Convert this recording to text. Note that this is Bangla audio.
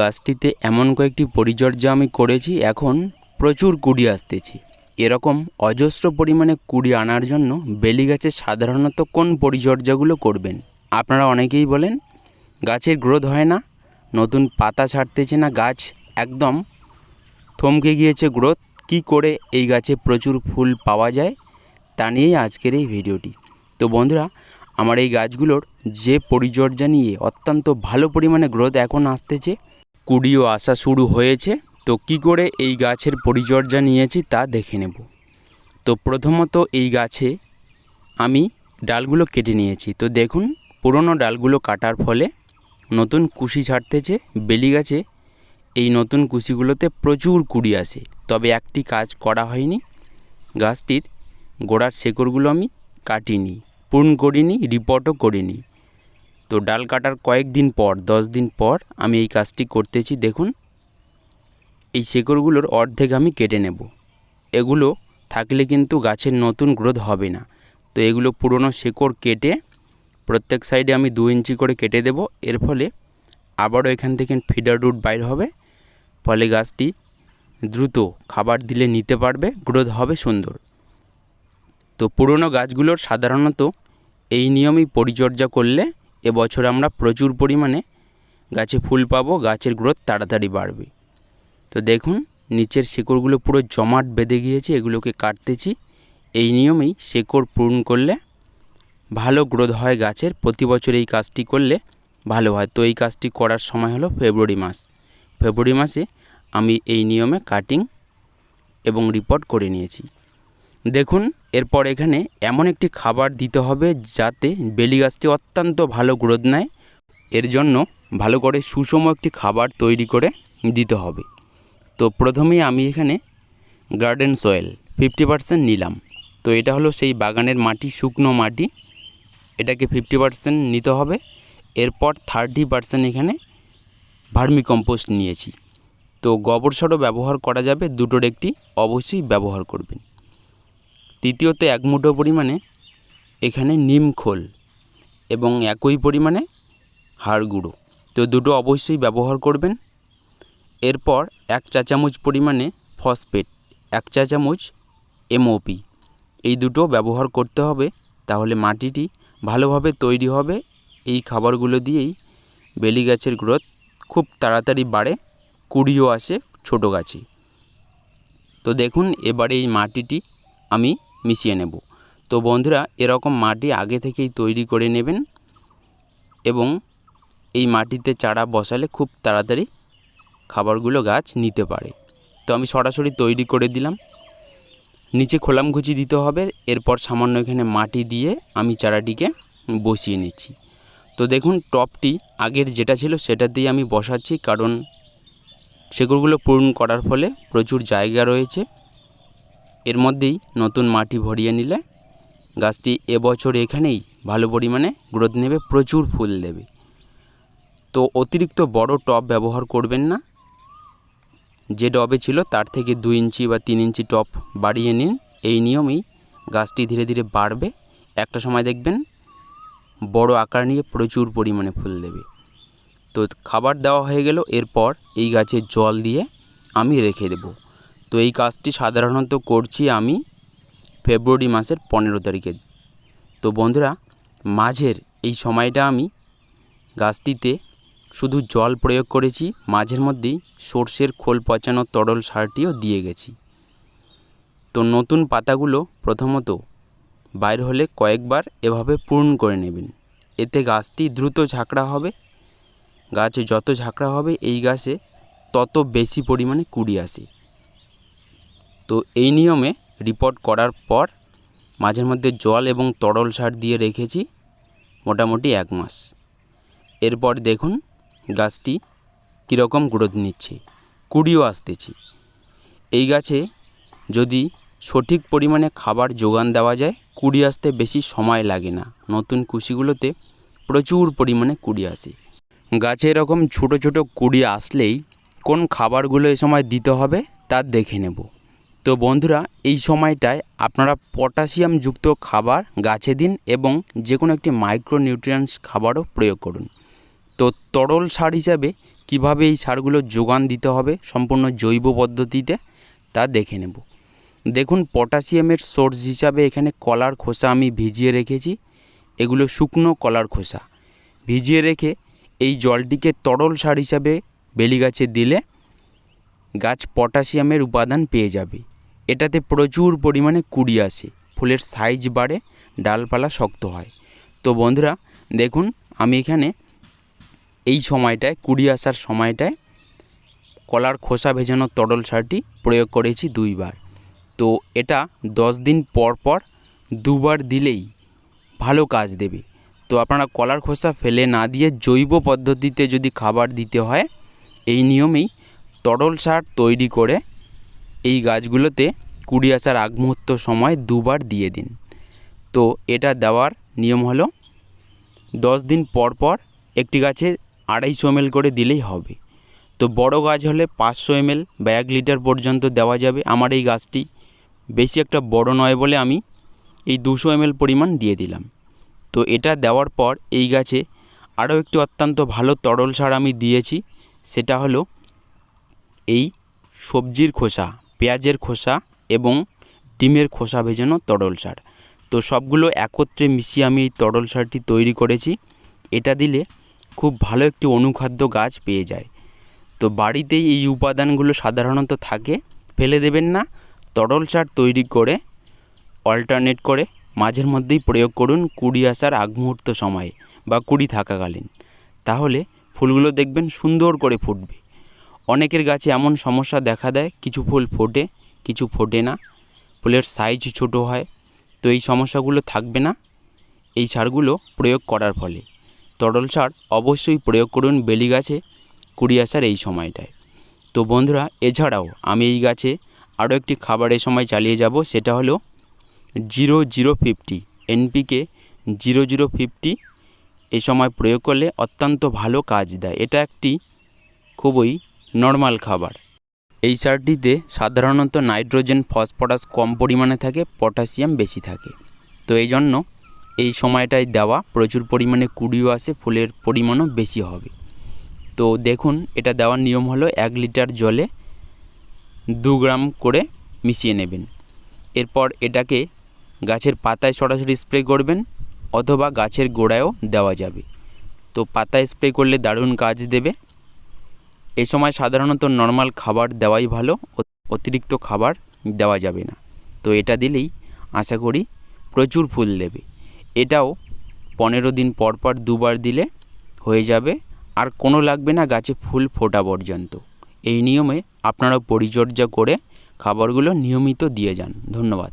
গাছটিতে এমন কয়েকটি পরিচর্যা আমি করেছি, এখন প্রচুর কুড়ি আসতেছে। এরকম অজস্র পরিমাণে কুড়ি আনার জন্য বেলি গাছে সাধারণত কোন পরিচর্যাগুলো করবেন? আপনারা অনেকেই বলেন, গাছের গ্রোথ হয় না, নতুন পাতা ছাড়তেছে না, গাছ একদম থমকে গিয়েছে গ্রোথ, কি করে এই গাছে প্রচুর ফুল পাওয়া যায় তা নিয়েই আজকের এই ভিডিওটি। তো বন্ধুরা, আমার এই গাছগুলোর যে পরিচর্যা নিয়ে অত্যন্ত ভালো পরিমাণে গ্রোথ এখন আসতেছে কুড়িও আসা শুরু হয়েছে। তো কি করে এই গাছের পরিচর্যা নিয়েছি তা দেখে নেব। তো প্রথমত এই গাছে আমি ডালগুলো কেটে নিয়েছি। তো দেখুন, পুরনো ডালগুলো কাটার ফলে নতুন কুশি ছাড়তেছে। বেলি গাছে এই নতুন কুশিগুলোতে প্রচুর কুড়ি আসে। তবে একটি কাজ করা হয়নি। গাছটির গোড়ার শেকড়গুলো আমি কাটিনি, পূর্ণ করিনি রিপোর্টও করিনি। তো ডাল কাটার কয়েকদিন পর, দশ দিন পর আমি এই কাজটি করতেছি, দেখুন। এই শেকড়গুলোর অর্ধেক আমি কেটে নেব। এগুলো থাকলে কিন্তু গাছের নতুন গ্রোথ হবে না। তো এগুলো পুরনো শেকড় কেটে প্রত্যেক সাইডে আমি দু ইঞ্চি করে কেটে দেব। এর ফলে আবারও এখান থেকে ফিডার রুট বাইর হবে। ফলে গাছটি দ্রুত খাবার দিলে নিতে পারবে, গ্রোথ হবে সুন্দর। তো পুরনো গাছগুলোর সাধারণত এই নিয়মেই পরিচর্যা করলে এবছর আমরা প্রচুর পরিমাণে গাছে ফুল পাবো, গাছের গ্রোথ তাড়াতাড়ি বাড়বে। তো দেখুন, নিচের শেকড়গুলো পুরো জমাট বেঁধে গিয়েছে, এগুলোকে কাটতেছি। এই নিয়মেই শেকড় পূরণ করলে ভালো গ্রোথ হয় গাছের, প্রতি বছর এই কাজটি করলে ভালো হয়। তো এই কাজটি করার সময় হলো ফেব্রুয়ারি মাস। ফেব্রুয়ারি মাসে আমি এই নিয়মে কাটিং এবং রিপোর্ট করে নিয়েছি। দেখুন এরপর এখানে এমন একটি খাবার দিতে হবে যাতে বেলি গাছটি অত্যন্ত ভালো গ্রোথ নেয়। এর জন্য ভালো করে সুষম একটি খাবার তৈরি করে দিতে হবে। তো প্রথমেই আমি এখানে গার্ডেন সয়েল ফিফটি পার্সেন্ট নিলাম। তো এটা হলো সেই বাগানের মাটি, শুকনো মাটি। এটাকে ফিফটি পার্সেন্ট নিতে হবে। এরপর থার্টি পার্সেন্ট এখানে ভার্মি কম্পোস্ট নিয়েছি। তো গোবর সারও ব্যবহার করা যাবে, দুটোর একটি অবশ্যই ব্যবহার করবেন। তৃতীয়ত এক মুঠো পরিমাণে এখানে নিম খোল এবং একই পরিমাণে হাড় গুঁড়ো। তো দুটো অবশ্যই ব্যবহার করবেন। এরপর এক চা চামচ পরিমাণে ফসফেট, এক চা চামচ এমওপি। এই দুটো ব্যবহার করতে হবে, তাহলে মাটিটি ভালোভাবে তৈরি হবে। এই খাবারগুলো দিয়েই বেলি গাছের গ্রোথ খুব তাড়াতাড়ি বাড়ে, কুড়িও আসে ছোটো গাছে। তো দেখুন, এবারে এই মাটিটি আমি মিশিয়ে নেব। তো বন্ধুরা, এরকম মাটি আগে থেকেই তৈরি করে নেবেন এবং এই মাটিতে চারা বসালে খুব তাড়াতাড়ি খাবারগুলো গাছ নিতে পারে। তো আমি সরাসরি তৈরি করে দিলাম। নিচে খোলামকুচি দিতে হবে, এরপর সামান্য এখানে মাটি দিয়ে আমি চারাটিকে বসিয়ে নিচ্ছি। তো দেখুন, টপটি আগের যেটা ছিল সেটা দিয়ে আমি বসাচ্ছি, কারণ সেগুলোগুলো পূরণ করার ফলে প্রচুর জায়গা রয়েছে। এর মধ্যেই নতুন মাটি ভরিয়ে নিলে গাছটি এবছর এখানেই ভালো পরিমাণে গ্রোথ নেবে, প্রচুর ফুল দেবে। তো অতিরিক্ত বড় টব ব্যবহার করবেন না। যে টবে ছিল তার থেকে দুই ইঞ্চি বা তিন ইঞ্চি টপ বাড়িয়ে নিন। এই নিয়মেই গাছটি ধীরে ধীরে বাড়বে। একটা সময় দেখবেন বড় আকার নিয়ে প্রচুর পরিমাণে ফুল দেবে। তো খাবার দেওয়া হয়ে গেল। এরপর এই গাছে জল দিয়ে আমি রেখে দেব। তো এই কাজটি সাধারণত করছি আমি ফেব্রুয়ারি মাসের পনেরো তারিখে। তো বন্ধুরা, মাঝের এই সময়টা আমি গাছটিতে শুধু জল প্রয়োগ করেছি, মাঝের মধ্যেই সর্ষের খোল পচানো তরল সারটিও দিয়ে গেছি। তো নতুন পাতাগুলো প্রথমত বাইর হলে কয়েকবার এভাবে পূর্ণ করে নেবেন। এতে গাছটি দ্রুত ঝাঁকড়া হবে, গাছে যত ঝাঁকড়া হবে এই গাছে তত বেশি পরিমাণে কুড়ি আসে। তো এই নিয়মে রিপোর্ট করার পর মাঝের মধ্যে জল এবং তরল সার দিয়ে রেখেছি মোটামুটি এক মাস। এরপর দেখুন গাছটি কীরকম গ্রোথ নিচ্ছে, কুড়িও আসতেছি। এই গাছে যদি সঠিক পরিমাণে খাবার যোগান দেওয়া যায়, কুড়ি আসতে বেশি সময় লাগে না। নতুন কুশিগুলোতে প্রচুর পরিমাণে কুড়ি আসে। গাছে এরকম ছোট ছোট কুড়ি আসলেই কোন খাবারগুলো এ সময় দিতে হবে তা দেখে নেব। তো বন্ধুরা, এই সময়টায় আপনারা পটাশিয়ামযুক্ত খাবার গাছে দিন এবং যে কোনো একটি মাইক্রোনিউট্রিয়েন্টস খাবারও প্রয়োগ করুন। তো তরল সার হিসাবে কীভাবে এই সারগুলো যোগান দিতে হবে সম্পূর্ণ জৈব পদ্ধতিতে তা দেখে নেব। দেখুন, পটাশিয়ামের সোর্স হিসাবে এখানে কলার খোসা আমি ভিজিয়ে রেখেছি। এগুলো শুকনো কলার খোসা। ভিজিয়ে রেখে এই জলটিকে তরল সার হিসাবে বেলি গাছে দিলে গাছ পটাশিয়ামের উপাদান পেয়ে যাবে। এটাতে প্রচুর পরিমাণে কুড়ি আসে। ফুলের সাইজ বাড়ে, ডালপালা শক্ত হয়। তো বন্ধুরা, দেখুন, আমি এখানে এই সময়টায়, কুড়ি আসার সময়টায় কলার খোসা ভেজানো তরল সারটি প্রয়োগ করেছি দুইবার। তো এটা দশ দিন পর পর দুবার দিলেই ভালো কাজ দেবে। তো আপনারা কলার খোসা ফেলে না দিয়ে জৈব পদ্ধতিতে যদি খাবার দিতে হয়, এই নিয়মেই তরল সার তৈরি করে এই গাছগুলোতে কুড়ি আসার আগ মুহূর্ত সময় দুবার দিয়ে দিন। তো এটা দেওয়ার নিয়ম হলো, দশ দিন পর পর একটি গাছে আড়াইশো এমএল করে দিলেই হবে। তো বড় গাছ হলে পাঁচশো এমএল বা এক লিটার পর্যন্ত দেওয়া যাবে। আমার এই গাছটি বেশি একটা বড় নয় বলে আমি এই দুশো এমএল পরিমাণ দিয়ে দিলাম। তো এটা দেওয়ার পর এই গাছে আরও একটি অত্যন্ত ভালো তরল সার আমি দিয়েছি, সেটা হলো এই সবজির খোসা। পেঁয়াজের খোসা এবং ডিমের খোসা ভেজানো তরল সার। তো সবগুলো একত্রে মিশিয়ে আমি এই তরল সারটি তৈরি করেছি। এটা দিলে খুব ভালো একটি অনুখাদ্য গাছ পেয়ে যায়। তো বাড়িতেই এই উপাদানগুলো সাধারণত থাকে। ফেলে দেবেন না, তরল সার তৈরি করে অল্টারনেট করে, মাঝের মধ্যেই প্রয়োগ করুন কুড়ি আসার আগ মুহূর্ত সময়ে বা কুড়ি থাকাকালীন। তাহলে ফুলগুলো দেখবেন সুন্দর করে ফুটবে। অনেকের গাছে এমন সমস্যা দেখা দেয়, কিছু ফুল ফোটে, কিছু ফোটে না। ফুলের সাইজ ছোট হয়, তো এই সমস্যাগুলো থাকবে না। এই সারগুলো প্রয়োগ করার ফলে। তরল সার অবশ্যই প্রয়োগ করুন বেলি গাছে কুড়ি আসার এই সময়টায়। তো বন্ধুরা, এছাড়াও আমি এই গাছে আরও একটি খাবার এ সময় চালিয়ে যাব, সেটা হলো zero zero fifty NPK zero zero fifty এই সময় প্রয়োগ করলে অত্যন্ত ভালো কাজ দেয়। এটা একটি খুবই নর্মাল খাবার। এই সারটিতে সাধারণত নাইট্রোজেন, ফসফরাস কম পরিমাণে থাকে, পটাশিয়াম বেশি থাকে। তো এই জন্য এই সময়টায় দেওয়া প্রচুর পরিমাণে কুড়িও আসে, ফুলের পরিমাণও বেশি হবে। তো দেখুন, এটা দেওয়ার নিয়ম হলো এক লিটার জলে দু গ্রাম করে মিশিয়ে নেবেন। এরপর এটাকে গাছের পাতায় সরাসরি স্প্রে করবেন, অথবা গাছের গোড়ায়ও দেওয়া যাবে। তো পাতায় স্প্রে করলে দারুণ কাজ দেবে। এ সময় সাধারণত নর্মাল খাবার দেওয়াই ভালো, অতিরিক্ত খাবার দেওয়া যাবে না। তো এটা দিলেই আশা করি প্রচুর ফুল দেবে। এটাও পনেরো দিন পর পর দুবার দিলে হয়ে যাবে। আর কোনো লাগবে না গাছে ফুল ফোটা পর্যন্ত। এই নিয়মে আপনারা পরিচর্যা করে খাবারগুলো নিয়মিত দিয়ে যান। ধন্যবাদ।